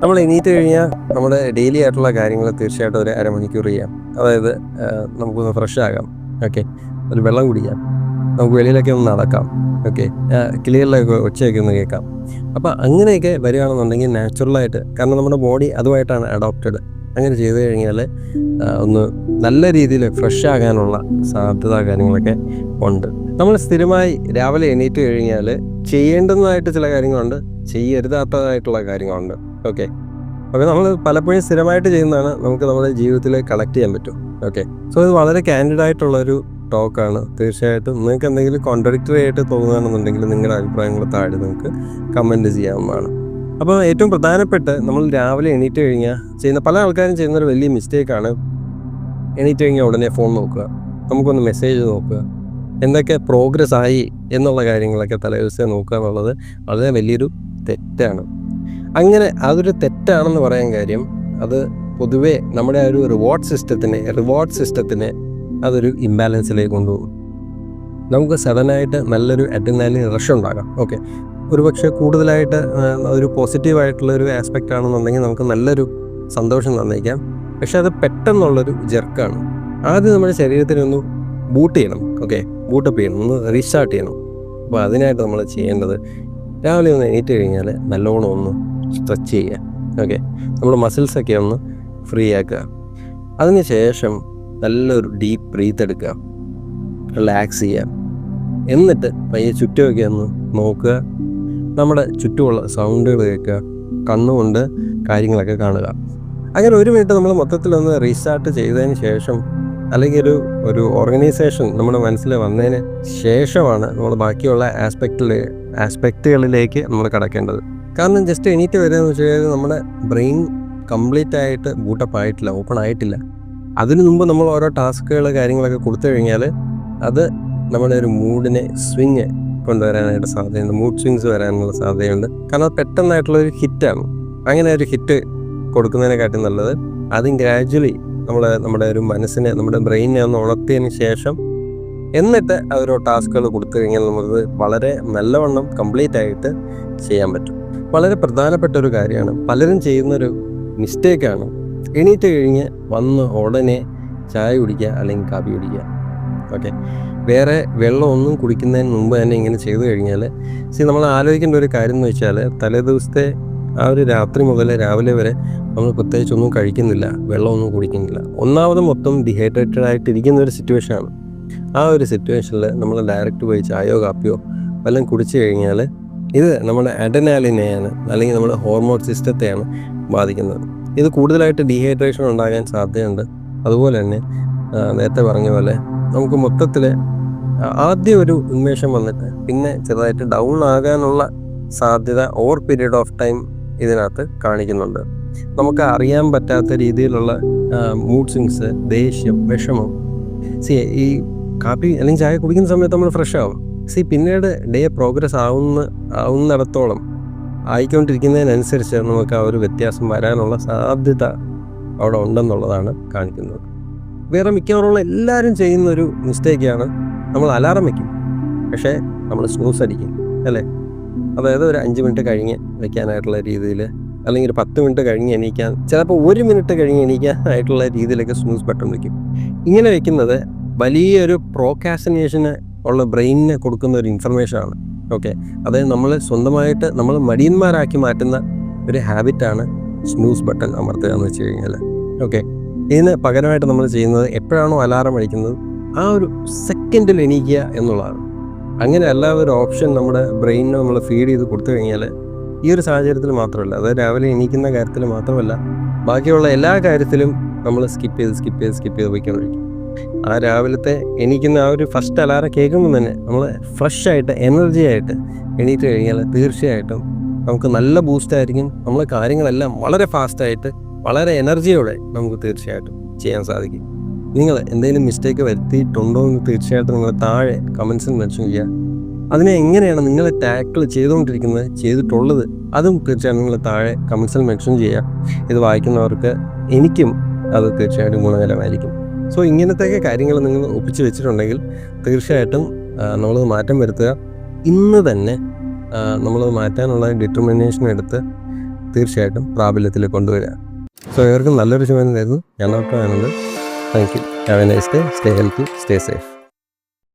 നമ്മൾ എണീറ്റ് കഴിഞ്ഞാൽ നമ്മുടെ ഡെയിലി ആയിട്ടുള്ള കാര്യങ്ങൾ തീർച്ചയായിട്ടും ഒരു അരമണിക്കൂർ ചെയ്യാം. അതായത് നമുക്കൊന്ന് ഫ്രഷ് ആകാം. ഓക്കെ ഒരു വെള്ളം കുടിക്കാം. നമുക്ക് വെളിയിലൊക്കെ ഒന്ന് നടക്കാം. ഓക്കെ കിളികളിലൊക്കെ ഒച്ചയൊക്കെ ഒന്ന് കേൾക്കാം. അപ്പോൾ അങ്ങനെയൊക്കെ വരികയാണെന്നുണ്ടെങ്കിൽ നാച്ചുറലായിട്ട് കാരണം നമ്മുടെ ബോഡി അതുമായിട്ടാണ് അഡോപ്റ്റഡ് അങ്ങനെ ചെയ്തു കഴിഞ്ഞാൽ ഒന്ന് നല്ല രീതിയിൽ ഫ്രഷ് ആകാനുള്ള സാധ്യത കാര്യങ്ങളൊക്കെ ഉണ്ട്. നമ്മൾ സ്ഥിരമായി രാവിലെ എണീറ്റ് കഴിഞ്ഞാൽ ചെയ്യേണ്ടതായിട്ട് ചില കാര്യങ്ങളുണ്ട് ചെയ്യരുതാത്തതായിട്ടുള്ള കാര്യങ്ങളുണ്ട്. ഓക്കെ അപ്പോൾ നമ്മൾ പലപ്പോഴും സ്ഥിരമായിട്ട് ചെയ്യുന്നതാണ് നമുക്ക് നമ്മുടെ ജീവിതത്തിൽ കളക്ട് ചെയ്യാൻ പറ്റും. ഓക്കെ സോ ഇത് വളരെ കാൻഡിഡ് ആയിട്ടുള്ളൊരു ടോക്കാണ് തീർച്ചയായിട്ടും നിങ്ങൾക്ക് എന്തെങ്കിലും കോൺട്രഡിക്ടറി ആയിട്ട് തോന്നുകയാണെന്നുണ്ടെങ്കിൽ നിങ്ങളുടെ അഭിപ്രായങ്ങൾ താഴെ നിങ്ങൾക്ക് കമന്റ് ചെയ്യാവുന്നതാണ്. അപ്പോൾ ഏറ്റവും പ്രധാനപ്പെട്ട് നമ്മൾ രാവിലെ എണീറ്റ് കഴിഞ്ഞാൽ ചെയ്യുന്ന പല ആൾക്കാരും ചെയ്യുന്ന ഒരു വലിയ മിസ്റ്റേക്കാണ് എണീറ്റ് കഴിഞ്ഞാൽ ഉടനെ ഫോൺ നോക്കുക. നമുക്കൊന്ന് മെസ്സേജ് നോക്കുക. എന്തൊക്കെ പ്രോഗ്രസ് ആയി എന്നുള്ള കാര്യങ്ങളൊക്കെ തലേ ദിവസം നോക്കുക എന്നുള്ളത് വളരെ വലിയൊരു തെറ്റാണ്. അങ്ങനെ അതൊരു തെറ്റാണെന്ന് പറയാൻ കാര്യം അത് പൊതുവേ നമ്മുടെ ആ ഒരു റിവാർഡ് സിസ്റ്റത്തിനെ റിവാർഡ് സിസ്റ്റത്തിനെ അതൊരു ഇംബാലൻസിലേക്ക് കൊണ്ടുപോകും. നമുക്ക് സഡനായിട്ട് നല്ലൊരു അഡ്രിനാലിൻ റഷ് ഉണ്ടാകാം. ഓക്കെ ഒരുപക്ഷെ കൂടുതലായിട്ട് ഒരു പോസിറ്റീവ് ആയിട്ടുള്ള ഒരു ആസ്പെക്റ്റ് ആണെന്നുണ്ടെങ്കിൽ നമുക്ക് നല്ലൊരു സന്തോഷം തന്നേക്കാം. പക്ഷെ അത് പെട്ടെന്നുള്ളൊരു ജെർക്കാണ് ആദ്യം നമ്മുടെ ശരീരത്തിനൊന്ന് ബൂട്ട് ചെയ്യണം. ഓക്കെ ബൂട്ടപ്പ് ചെയ്യണം. ഒന്ന് റീസ്റ്റാർട്ട് ചെയ്യണം. അപ്പോൾ അതിനായിട്ട് നമ്മൾ ചെയ്യേണ്ടത് രാവിലെ ഒന്ന് എണീറ്റ് കഴിഞ്ഞാൽ നല്ലോണം ഒന്ന് സ്ട്രെച്ച് ചെയ്യുക ഓക്കെ നമ്മുടെ മസിൽസൊക്കെ ഒന്ന് ഫ്രീ ആക്കുക. അതിന് ശേഷം നല്ലൊരു ഡീപ്പ് ബ്രീത്ത് എടുക്കുക. റിലാക്സ് ചെയ്യുക. എന്നിട്ട് പയ്യെ ചുറ്റുമൊക്കെ ഒന്ന് നോക്കുക. നമ്മുടെ ചുറ്റുമുള്ള സൗണ്ടുകൾ കേൾക്കുക. കണ്ണുകൊണ്ട് കാര്യങ്ങളൊക്കെ കാണുക. അങ്ങനെ ഒരു മിനിറ്റ് നമ്മൾ മൊത്തത്തിലൊന്ന് റീസ്റ്റാർട്ട് ചെയ്തതിന് ശേഷം അല്ലെങ്കിൽ ഒരു ഒരു ഓർഗനൈസേഷൻ നമ്മുടെ മനസ്സിൽ വന്നതിന് ശേഷമാണ് നമ്മൾ ബാക്കിയുള്ള ആസ്പെക്റ്റിൽ ആസ്പെക്റ്റുകളിലേക്ക് നമ്മൾ കടക്കേണ്ടത്. കാരണം ജസ്റ്റ് എണീറ്റ് വരിക എന്ന് വെച്ച് കഴിഞ്ഞാൽ നമ്മുടെ ബ്രെയിൻ കംപ്ലീറ്റ് ആയിട്ട് ബൂട്ടപ്പ് ആയിട്ടില്ല ഓപ്പൺ ആയിട്ടില്ല. അതിനു മുമ്പ് നമ്മൾ ഓരോ ടാസ്കുകൾ കാര്യങ്ങളൊക്കെ കൊടുത്തു കഴിഞ്ഞാൽ അത് നമ്മുടെ ഒരു മൂഡിനെ സ്വിങ് കൊണ്ടുവരാനായിട്ട് സാധ്യതയുണ്ട്. മൂഡ് സ്വിങ്സ് വരാനുള്ള സാധ്യതയുണ്ട്. കാരണം അത് പെട്ടെന്നായിട്ടുള്ള ഒരു ഹിറ്റാണ് അങ്ങനെ ഒരു ഹിറ്റ് കൊടുക്കുന്നതിനെക്കാട്ടി നല്ലത്. അതും ഗ്രാജ്വലി നമ്മൾ നമ്മുടെ ഒരു മനസ്സിനെ നമ്മുടെ ബ്രെയിനെ ഒന്ന് ഉണർത്തിയതിന് ശേഷം എന്നിട്ട് അവരോ ടാസ്കുകൾ കൊടുത്തു കഴിഞ്ഞാൽ നമുക്ക് വളരെ നല്ലവണ്ണം കംപ്ലീറ്റ് ആയിട്ട് ചെയ്യാൻ പറ്റും. വളരെ പ്രധാനപ്പെട്ട ഒരു കാര്യമാണ്. പലരും ചെയ്യുന്നൊരു മിസ്റ്റേക്കാണ് എണീറ്റ് കഴിഞ്ഞ് വന്ന് ഉടനെ ചായ കുടിക്കുക അല്ലെങ്കിൽ കാപ്പി കുടിക്കുക. ഓക്കെ വേറെ വെള്ളമൊന്നും കുടിക്കുന്നതിന് മുമ്പ് തന്നെ ഇങ്ങനെ ചെയ്തു കഴിഞ്ഞാൽ സി നമ്മൾ ആലോചിക്കേണ്ട ഒരു കാര്യം എന്ന് വെച്ചാൽ തലേ ദിവസത്തെ ആ ഒരു രാത്രി മുതൽ രാവിലെ വരെ നമ്മൾ പ്രത്യേകിച്ചൊന്നും കഴിക്കുന്നില്ല. വെള്ളമൊന്നും കുടിക്കുന്നില്ല. ഒന്നാമത് മൊത്തം ഡിഹൈഡ്രേറ്റഡ് ആയിട്ടിരിക്കുന്ന ഒരു സിറ്റുവേഷനാണ് ആ ഒരു സിറ്റുവേഷനിൽ നമ്മൾ ഡയറക്റ്റ് പോയി ചായയോ കാപ്പിയോ വല്ലതും കുടിച്ചു കഴിഞ്ഞാൽ ഇത് നമ്മുടെ അഡനാലിനെയാണ് അല്ലെങ്കിൽ നമ്മുടെ ഹോർമോൺ സിസ്റ്റത്തെയാണ് ബാധിക്കുന്നത്. ഇത് കൂടുതലായിട്ട് ഡീഹൈഡ്രേഷൻ ഉണ്ടാകാൻ സാധ്യതയുണ്ട്. അതുപോലെ തന്നെ നേരത്തെ പറഞ്ഞ പോലെ നമുക്ക് മൊത്തത്തിൽ ആദ്യം ഒരു ഉന്മേഷം വന്നിട്ട് പിന്നെ ചെറുതായിട്ട് ഡൗൺ ആകാനുള്ള സാധ്യത ഓവർ പീരീഡ് ഓഫ് ടൈം ഇതിനകത്ത് കാണിക്കുന്നുണ്ട്. നമുക്ക് അറിയാൻ പറ്റാത്ത രീതിയിലുള്ള മൂഡ് സ്വിങ്സ് ദേഷ്യം വിഷമം. സി ഈ കാപ്പി അല്ലെങ്കിൽ ചായ കുടിക്കുന്ന സമയത്ത് നമ്മൾ ഫ്രഷ് ആവും. സി പിന്നീട് ഡേ പ്രോഗ്രസ് ആവുന്ന ആവുന്നിടത്തോളം ആയിക്കൊണ്ടിരിക്കുന്നതിനനുസരിച്ച് നമുക്ക് ആ ഒരു വ്യത്യാസം വരാനുള്ള സാധ്യത അവിടെ ഉണ്ടെന്നുള്ളതാണ് കാണിക്കുന്നത്. വേറെ മിക്കവാറുള്ള എല്ലാവരും ചെയ്യുന്ന ഒരു മിസ്റ്റേക്കാണ് നമ്മൾ അലാറം വയ്ക്കും പക്ഷേ നമ്മൾ സ്നൂസ് അടിക്കും അല്ലേ? അതായത് ഒരു അഞ്ച് മിനിറ്റ് കഴിഞ്ഞ് വെക്കാനായിട്ടുള്ള രീതിയിൽ അല്ലെങ്കിൽ ഒരു പത്ത് മിനിറ്റ് കഴിഞ്ഞ് എണീക്കാൻ ചിലപ്പോൾ ഒരു മിനിറ്റ് കഴിഞ്ഞ് എണീക്കാനായിട്ടുള്ള രീതിയിലൊക്കെ സ്നൂസ് ബട്ടൺ വയ്ക്കും ഇങ്ങനെ വെക്കുന്നത് വലിയൊരു പ്രോക്കാസിനേഷന് ഉള്ള ബ്രെയിനിന് കൊടുക്കുന്ന ഒരു ഇൻഫർമേഷനാണ് ഓക്കെ അതായത് നമ്മൾ സ്വന്തമായിട്ട് നമ്മൾ മടിയന്മാരാക്കി മാറ്റുന്ന ഒരു ഹാബിറ്റാണ് സ്നൂസ് ബട്ടൺ അമർത്തുക എന്ന് വെച്ച് കഴിഞ്ഞാൽ. ഓക്കെ ഇതിന് പകരമായിട്ട് നമ്മൾ ചെയ്യുന്നത് എപ്പോഴാണോ അലാറം അടിക്കുന്നത് ആ ഒരു സെക്കൻഡിൽ എണീക്കുക എന്നുള്ളതാണ്. അങ്ങനെ എല്ലാ ഒരു ഓപ്ഷൻ നമ്മുടെ ബ്രെയിനിന് നമ്മൾ ഫീഡ് ചെയ്ത് കൊടുത്തു കഴിഞ്ഞാൽ ഈ ഒരു സാഹചര്യത്തിൽ മാത്രമല്ല അതായത് രാവിലെ എണീക്കുന്ന കാര്യത്തിൽ മാത്രമല്ല ബാക്കിയുള്ള എല്ലാ കാര്യത്തിലും നമ്മൾ സ്കിപ്പ് ചെയ്ത് സ്കിപ്പ് ചെയ്ത് സ്കിപ്പ് ചെയ്ത് പോയിക്കൊണ്ടിരിക്കും. ആ രാവിലത്തെ എണീക്കുന്ന ആ ഒരു ഫസ്റ്റ് അലാറം കേൾക്കുമ്പോൾ തന്നെ നമ്മൾ ഫ്രഷ് ആയിട്ട് എനർജി ആയിട്ട് എണീറ്റ് കഴിഞ്ഞാൽ തീർച്ചയായിട്ടും നമുക്ക് നല്ല ബൂസ്റ്റ് ആയിരിക്കും. നമ്മൾ കാര്യങ്ങളെല്ലാം വളരെ ഫാസ്റ്റായിട്ട് വളരെ എനർജിയോടെ നമുക്ക് തീർച്ചയായിട്ടും ചെയ്യാൻ സാധിക്കും. നിങ്ങൾ എന്തെങ്കിലും മിസ്റ്റേക്ക് വരുത്തിയിട്ടുണ്ടോ എന്ന് തീർച്ചയായിട്ടും നിങ്ങൾ താഴെ കമൻസിൽ മെൻഷൻ ചെയ്യുക. അതിനെ എങ്ങനെയാണ് നിങ്ങൾ ടാക്കിൾ ചെയ്തുകൊണ്ടിരിക്കുന്നത് ചെയ്തിട്ടുള്ളത് അതും തീർച്ചയായിട്ടും നിങ്ങൾ താഴെ കമൻസിൽ മെൻഷൻ ചെയ്യുക. ഇത് വായിക്കുന്നവർക്ക് എനിക്കും അത് തീർച്ചയായിട്ടും ഗുണകരമായിരിക്കും. സോ ഇങ്ങനത്തെയൊക്കെ കാര്യങ്ങൾ നിങ്ങൾ ഒപ്പിച്ച് വെച്ചിട്ടുണ്ടെങ്കിൽ തീർച്ചയായിട്ടും നമ്മൾ മാറ്റം വരുത്തുക. ഇന്ന് തന്നെ നമ്മൾ മാറ്റാനുള്ള ഡിറ്റർമിനേഷൻ എടുത്ത് തീർച്ചയായിട്ടും പ്രാബല്യത്തിൽ കൊണ്ടുവരിക. സോ ഇവർക്കും നല്ലൊരു നേരുന്നു. ഞാൻ doctor thank you have a nice day stay healthy stay safe